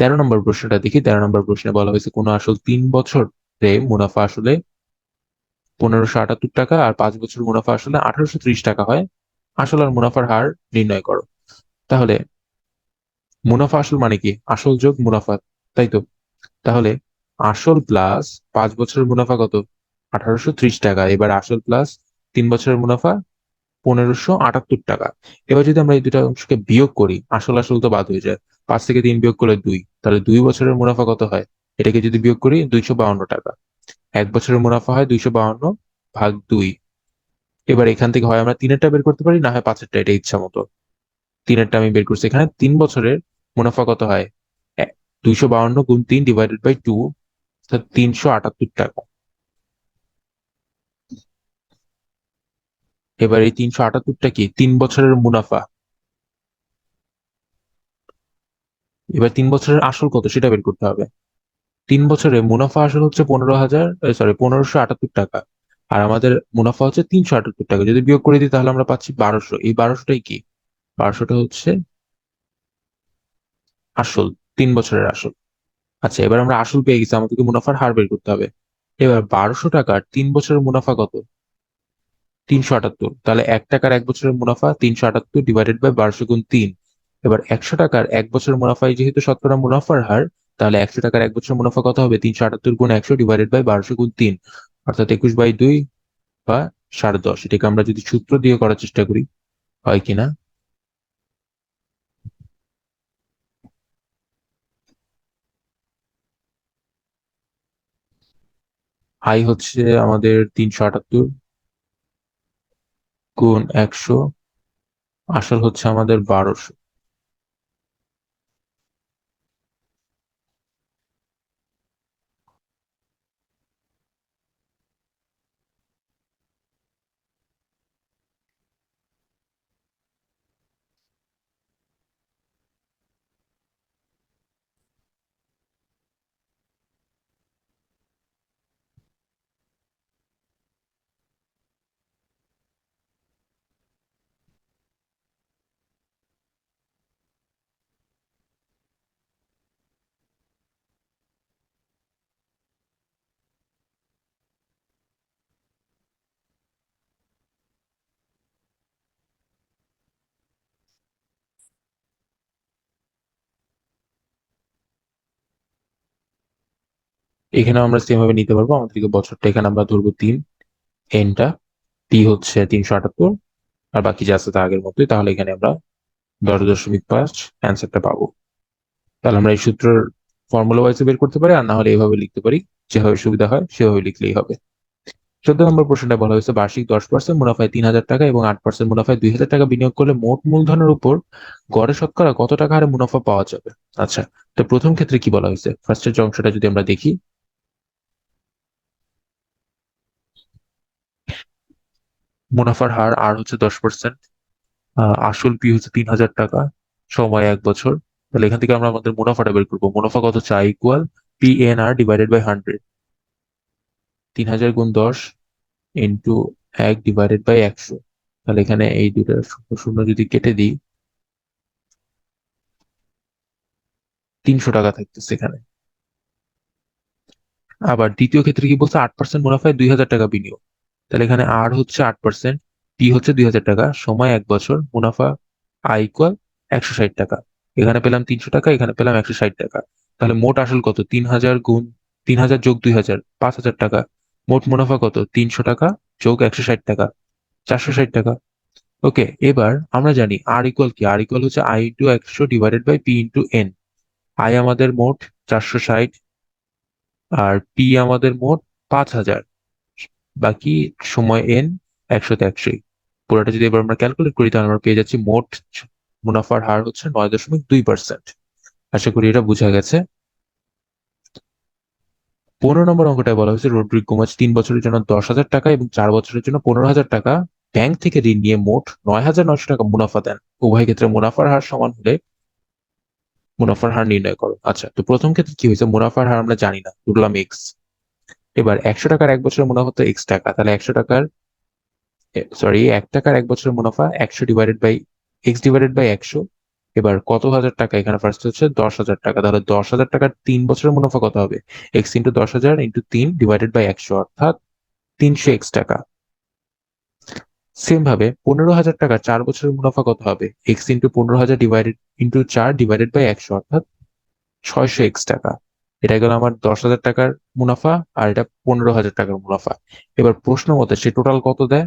তেরো নম্বর প্রশ্নটা দেখি, তেরো নম্বর প্রশ্নে বলা হয়েছে, কোনো আসল তিন বছরে মুনাফা আসলে পনেরোশো আটাত্তর টাকা আর পাঁচ বছর মুনাফা আসলে আঠারোশো ত্রিশ টাকা হয়। আসল আর মুনাফার হার নির্ণয় করো। তাহলে মুনাফা আসল মানে কি? আসল যোগ মুনাফা, তাই তো? তাহলে আসল প্লাস পাঁচ বছরের মুনাফা কত? আঠারোশো ত্রিশ টাকা। এবার আসল প্লাস তিন বছরের মুনাফা পনেরোশো আটাত্তর টাকা। এবার যদি আমরা এই দুটা অংশকে বিয়োগ করি, আসল আসল তো বাদ হয়ে যায়। পাঁচ থেকে তিন বিয়োগ করলে দুই। তাহলে দুই বছরের মুনাফা কত হয়? এটাকে যদি বিয়োগ করি দুইশো বাউন্ন টাকা। এক বছরের মুনাফা হয় দুইশো বাউন্ন ভাগ দুই। এবার এখান থেকে হয় আমরা তিনেরটা বের করতে পারি, না হয় পাঁচেরটা, এটা ইচ্ছা মতো। তিনেরটা আমি বের করছি। এখানে তিন বছরের মুনাফা কত হয়? দুইশো বাউন্ন গুণ তিন ডিভাইডেড বাই টু তিনশো আটাত্তর টাকা। এবার এই তিনশো আটাত্তরটা কি? তিন বছরের মুনাফা। এবার তিন বছরের আসল কত সেটা বের করতে হবে। তিন বছরে মুনাফা আসল হচ্ছে পনেরো হাজার সরি পনেরোশো আটাত্তর টাকা। আর আমাদের মুনাফা হচ্ছে তিনশো আটাত্তর টাকা। যদি বিয়োগ করে দিই তাহলে আমরা পাচ্ছি বারোশো। এই বারোশোটাই কি? বারোশোটা হচ্ছে আসল, তিন বছরের আসল। আচ্ছা এবার আমরা আসল পেয়ে গেছি, আমাদেরকে মুনাফার হার বের করতে হবে। এবার বারোশো টাকার তিন বছরের মুনাফা কত? তিনশো আটাত্তর। তাহলে এক টাকার এক বছরের মুনাফা তিনশো আটাত্তর ডিভাইডেড বাই বারোশো গুণ তিন। এবার একশো টাকার এক বছর মুনাফায় যেহেতু শতকরা মুনাফার হার, তাহলে একশো টাকার এক বছরের মুনাফা কত হবে? তিনশো আটাত্তর গুণ একশো ডিভাইডেড বাই বারোশো গুণ তিন, অর্থাৎ একুশ বাই দুই বা সাড়ে দশ। এটাকে আমরা যদি সূত্র দিয়ে করার চেষ্টা করি, হয় কিনা হাই হচ্ছে আমাদের তিনশো আটাত্তর গুণ একশো, আসল হচ্ছে আমাদের বারোশো। এখানে আমরা সেম ভাবে নিতে পারব। আমাদেরকে বছরটা এখানে আমরা ধরবো তিন এনটা টি হচ্ছে তিনশো আটাত্তর, আর বাকি যা আছে তা আগের মতোই। তাহলে এখানে আমরা দশ দশমিক পাঁচ অ্যান্সারটা পাবো। তাহলে আমরা এই সূত্রের ফর্মুলা ওয়াইজে বের করতে পারি, আর না হলে এইভাবে লিখতে পারি। যেভাবে সুবিধা হয়, সেভাবে লিখলেই হবে। চোদ্দ নম্বর প্রশ্নটা বলা হয়েছে, বার্ষিক দশ পার্সেন্ট মুনাফায় তিন হাজার টাকা এবং আট পার্সেন্ট মুনাফায় দুই হাজার টাকা বিনিয়োগ করলে মোট মূলধনের উপর গড়ে শতকরা কত টাকা হারে মুনাফা পাওয়া যাবে? আচ্ছা তো প্রথম ক্ষেত্রে কি বলা হয়েছে? ফার্স্টের অংশটা যদি আমরা দেখি মুনাফার হার আর হচ্ছে দশ পার্সেন্ট আসল পি হচ্ছে তিন হাজার টাকা, সময় এক বছর। তাহলে এখান থেকে আমরা আমাদের মুনাফাটা বের করব। মুনাফা কত চাই equal P N R divided by hundred তিন হাজার গুণ দশ ইন্টু এক ডিভাইডেড বাই একশো। তাহলে এখানে এই দুটো শূন্য যদি কেটে দিই, তিনশো টাকা থাকতেছে এখানে। আবার দ্বিতীয় ক্ষেত্রে কি বলছে? আট পার্সেন্ট মুনাফায় দুই হাজার টাকা বিনিয়োগ। তাহলে এখানে আর হচ্ছে আট পার্সেন্ট পি হচ্ছে দুই হাজার টাকা, সময় এক বছর, মুনাফা আই ইকুয়াল একশো ষাট টাকা। এখানে পেলাম তিনশো টাকা, এখানে পেলাম একশো ষাট টাকা। তাহলে মোট আসল কত? তিন হাজার গুণ, তিন হাজার যোগ দুই হাজার, পাঁচ হাজার টাকা। মোট মুনাফা কত? তিনশো টাকা যোগ একশো ষাট টাকা, চারশো ষাট টাকা। ওকে, এবার আমরা জানি আর ইকুয়াল কি? আর ইকুয়াল হচ্ছে আই ইন্টু একশো divided by P into N I আমাদের মোট চারশো ষাট, আর পি আমাদের মোট পাঁচ হাজার। বাকি সময় এন একশোতে একশোই পুরোটা যদি এবার আমরা ক্যালকুলেট করি, তাহলে আমরা পেয়ে যাচ্ছি মোট মুনাফার হার হচ্ছে নয় দশমিক দুই পার্সেন্ট আশা করি এটা বোঝা গেছে। পনেরো নম্বর অঙ্কটায় বলা হয়েছে রোড্রিক গোমাজ তিন বছরের জন্য দশ হাজার টাকা এবং চার বছরের জন্য পনেরো হাজার টাকা ব্যাংক থেকে ঋণ নিয়ে মোট নয় হাজার নয়শো টাকা মুনাফা দেন। উভয় ক্ষেত্রে মুনাফার হার সমান হলে মুনাফার হার নির্ণয় করো। আচ্ছা তো প্রথম ক্ষেত্রে কি হয়েছে? মুনাফার হার আমরা জানি না ধরলাম এক্স এবার একশো টাকার এক বছরের মুনাফা তো এক্স টাকা। তাহলে একশো টাকার সরি এক টাকার এক বছরের মুনাফা একশো divided by X divided by একশো। এবার কত হাজার টাকা? এখানে ফার্স্ট হচ্ছে দশ হাজার টাকা। তাহলে দশ হাজার টাকার তিন বছরের মুনাফা কত হবে? এক্স ইন্টু দশ হাজার ইন্টু তিন ডিভাইডেড বাই একশো, অর্থাৎ তিনশো এক্স টাকা। সেম ভাবে পনেরো হাজার টাকা চার বছরের মুনাফা কত হবে? এক্স ইন্টু পনেরো হাজার ডিভাইডেড ইন্টু চার ডিভাইডেড বাই একশো, অর্থাৎ ছয়শো এক্স টাকা। এটা গেল আমার দশ হাজার টাকার মুনাফা আর এটা পনেরো হাজার টাকার মুনাফা। এবার প্রশ্ন মতে সে টোটাল কত দেয়?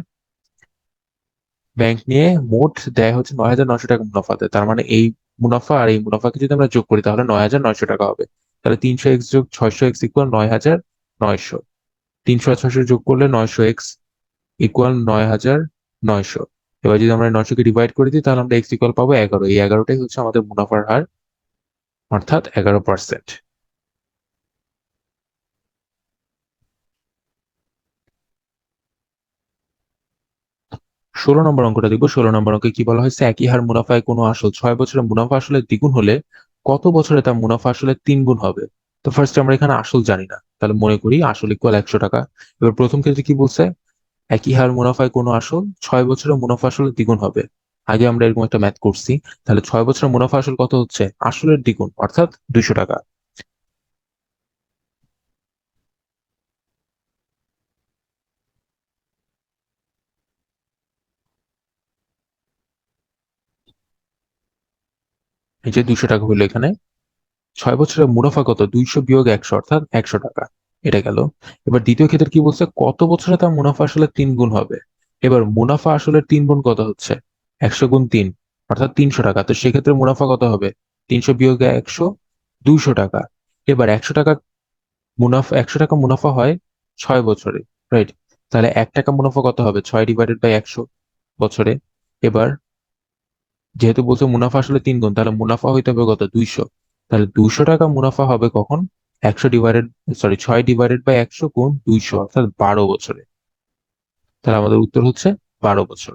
ব্যাংক নিয়ে মোট দেয় হচ্ছে নয় হাজার নয়শো টাকা মুনাফা দেয় তার মানে এই মুনাফা আর এই মুনাফাকে যদি আমরা যোগ করি, তাহলে নয় হাজার নয়শো টাকা হবে। তাহলে তিনশো এক্স যোগ ছয়শো এক্স ইকুয়াল নয় হাজার নয়শো। তিনশো আর ছয়শো যোগ করলে নয়শো এক্স ইকুয়াল নয় হাজার নয়শো। এবার যদি আমরা নয়শোকে ডিভাইড করে দিই, তাহলে আমরা এক্স ইকুয়াল পাবো এগারো। এই এগারোটাই হচ্ছে আমাদের মুনাফার হার, অর্থাৎ এগারো পার্সেন্ট ষোলো নম্বর অঙ্কটা দেখব। ষোলো নম্বর অঙ্কে কি বলা হয়েছে? একই হার মুনাফায় কোনো আসল ছয় বছরের মুনাফা আসলে দ্বিগুণ হলে কত বছরে তার মুনাফা আসলে তিন গুণ হবে? তো ফার্স্ট আমরা এখানে আসল জানি না। তাহলে মনে করি আসল ইকুয়াল একশো টাকা। এবার প্রথম ক্ষেত্রে কি বলছে? একই হার মুনাফায় কোনো আসল ছয় বছরের মুনাফা আসলে দ্বিগুণ হবে। আগে আমরা এরকম একটা ম্যাথ করছি। তাহলে ছয় বছরের মুনাফা আসল কত হচ্ছে? আসলের দ্বিগুণ, অর্থাৎ দুইশো টাকা। এই যে দুইশো টাকা হলো এখানে, ছয় বছরের মুনাফা কত? দুইশো বিয়োগ একশো, অর্থাৎ একশো টাকা। এটা গেল। এবার দ্বিতীয় ক্ষেত্রে কি বলছে? কত বছরে তার মুনাফা আসলে তিন গুণ হবে? এবার মুনাফা আসলে তিন গুণ কত হচ্ছে? একশো গুণ তিন, অর্থাৎ তিনশো টাকা। তো সেক্ষেত্রে মুনাফা কত হবে? তিনশো বিয়োগ একশো, দুইশো টাকা। এবার একশো টাকা মুনাফা, একশো টাকা মুনাফা হয় ছয় বছরে রাইট তাহলে এক টাকা মুনাফা কত হবে? ছয় ডিভাইডেড বাই একশো বছরে। এবার যেহেতু বলছে মুনাফা আসলে তিন গুণ, তাহলে মুনাফা হইতে হবে কত? দুইশো। তাহলে দুইশো টাকা মুনাফা হবে কখন? একশো ডিভাইডেড সরি ছয় ডিভাইডেড বাই একশো গুণ দুইশো, অর্থাৎ বারো বছরে। তাহলে আমাদের উত্তর হচ্ছে বারো বছর।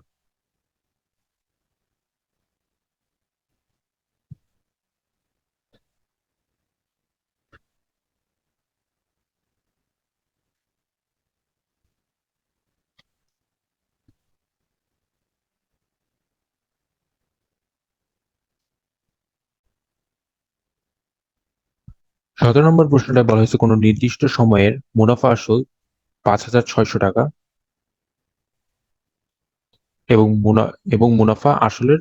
সতেরো নম্বর প্রশ্নটা বলা হয়েছে, কোনো নির্দিষ্ট সময়ের মুনাফা আসল পাঁচ হাজার ছয়শো টাকা এবং মুনা, এবং মুনাফা আসলের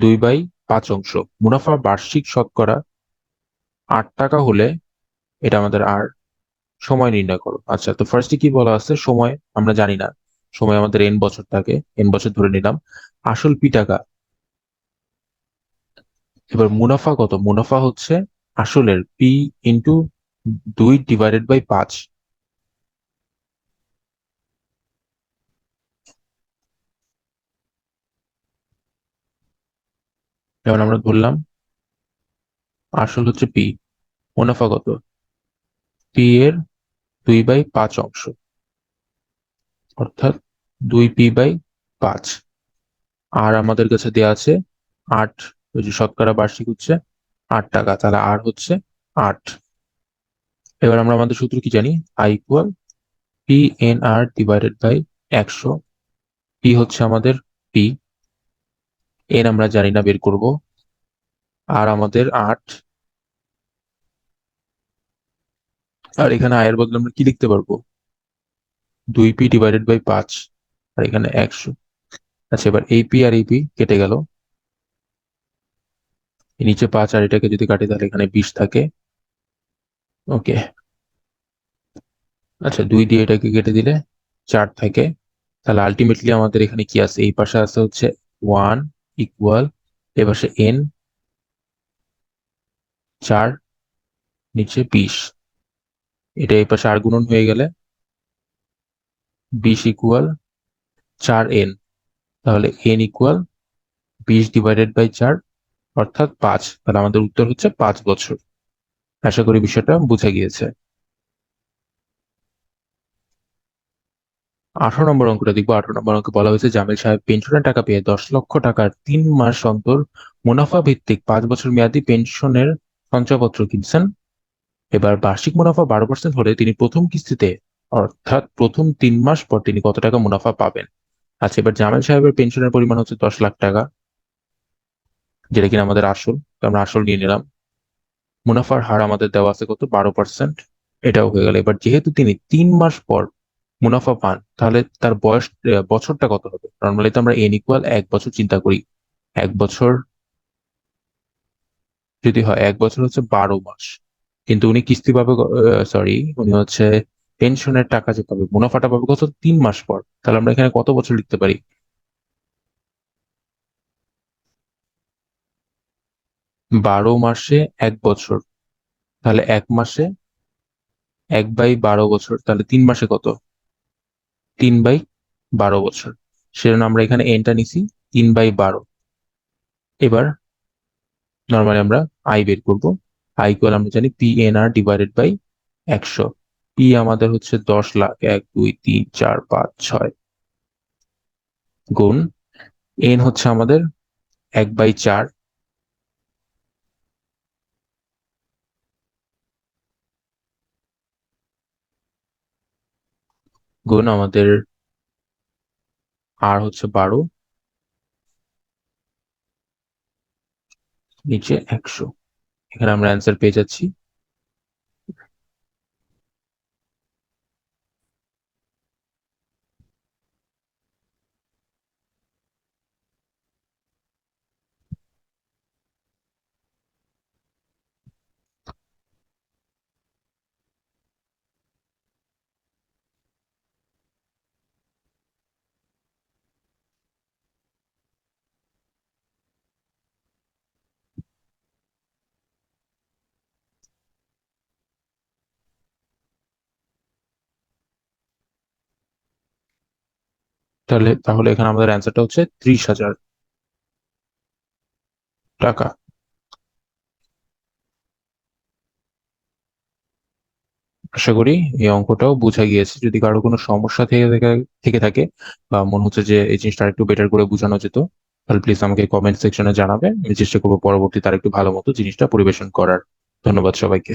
দুই বাই পাঁচ অংশ। মুনাফা বার্ষিক শতকরা আট টাকা হলে এটা আমাদের আর সময় নির্ণয় করো। আচ্ছা তো ফার্স্টে কি বলা আছে? সময়, আমরা জানি না। সময় আমাদের এন বছর থাকে এন বছর ধরে নিলাম। আসল পি টাকা। এবার মুনাফা কত? মুনাফা হচ্ছে আসলের পি ইন্টু দুই ডিভাইডেড বাই পাঁচ। যেমন আমরা ধরলাম, আসল হচ্ছে পি মুনাফা কত পি এর দুই বাই পাঁচ অংশ। অর্থাৎ দুই পি বাই পাঁচ। আর আমাদের কাছে দেওয়া আছে আট, ওই যে শতকরা বার্ষিক হচ্ছে আট টাকা, তাহলে আর হচ্ছে আট। এবার আমরা আমাদের সূত্র কি জানি? I equal P N R divided by একশো। পি হচ্ছে আমাদের পি এন আমরা জানি না, বের করব। আর আমাদের আট। আর এখানে আয়ের বদলে আমরা কি লিখতে পারব? দুই পি ডিভাইডেড বাই পাঁচ, আর এখানে একশো। আচ্ছা এবার এই পি আর এই পি কেটে গেল। নিচে পাঁচ আর এটাকে যদি কাটি তাহলে এখানে বিশ থাকে। ওকে। আচ্ছা দুই দিয়ে এটাকে কেটে দিলে চার থাকে। তাহলে আলটিমেটলি আমাদের এখানে কি আছে? এই পাশে আছে হচ্ছে ওয়ান ইকুয়াল এ পাশে এন চার, নিচে বিশ। এটা এই পাশে আর গুণন হয়ে গেলে বিশ ইকুয়াল চার এন তাহলে এন ইকুয়াল বিশ ডিভাইডেড বাই চার অর্থাৎ পাঁচ, তাহলে আমাদের উত্তর হচ্ছে পাঁচ বছর। আশা করি বিষয়টা বুঝা গিয়েছে। আঠারো নম্বর অঙ্কটা দেখব। আঠারো নম্বর অঙ্কে বলা হয়েছে, জামিল সাহেব পেনশনের টাকা পেয়ে দশ লক্ষ টাকার তিন মাস অন্তর মুনাফা ভিত্তিক পাঁচ বছর মেয়াদি পেনশনের সঞ্চয়পত্র কিনছেন। এবার বার্ষিক মুনাফা বারো পার্সেন্ট হলে তিনি প্রথম কিস্তিতে, অর্থাৎ প্রথম তিন মাস পর তিনি কত টাকা মুনাফা পাবেন? আচ্ছা এবার জামাল সাহেবের পেনশনের পরিমাণ হচ্ছে দশ লাখ টাকা। যেটা কিনা আমাদের আসল আমরা আসল নিয়ে নিলাম। মুনাফার হার আমাদের দেওয়া আছে কত? বারো পার্সেন্ট এটাও হয়ে গেল। এবার যেহেতু তিনি তিন মাস পর মুনাফা পান, তাহলে তার বয়স বছরটা কত হবে? নর্মালি তো আমরা এন ইকুয়াল এক বছর চিন্তা করি। এক বছর যদি হয়, এক বছর হচ্ছে বারো মাস। কিন্তু উনি কিস্তি পাবে সরি উনি হচ্ছে পেনশনের টাকা যে পাবে, মুনাফাটা পাবে কত? তিন মাস পর। তাহলে আমরা এখানে কত বছর লিখতে পারি? বারো মাসে এক বছর। তাহলে এক মাসে এক বাই বারো বছর, তাহলে তিন মাসে কত? তিন বাই বারো বছর। সেজন্য আমরা এখানে এনটা নিছি, তিন বাই বারো। এবার নর্মালি আমরা আই বের করব। আই ইকুয়াল আমরা জানি P N R divided by একশো। পি আমাদের হচ্ছে দশ লাখ, এক, দুই, তিন, চার, পাঁচ, ছয়। গুণ এন হচ্ছে আমাদের এক বাই চার। গুণ আমাদের আর হচ্ছে বারো। নিচে একশো। এখানে আমরা অ্যান্সার পেয়ে যাচ্ছি। তাহলে তাহলে এখানে আমাদের অ্যান্সারটা হচ্ছে ত্রিশ হাজার টাকা। আশা করি এই অঙ্কটাও বোঝা গিয়েছে। যদি কারও কোনো সমস্যা থেকে থেকে, থাকে বা মনে হচ্ছে যে এই জিনিসটা একটু বেটার করে বোঝানো যেত, তাহলে প্লিজ আমাকে কমেন্ট সেকশনে জানাবেন। আমি চেষ্টা করব পরবর্তী তার একটু ভালো মতো জিনিসটা পরিবেশন করার। ধন্যবাদ সবাইকে।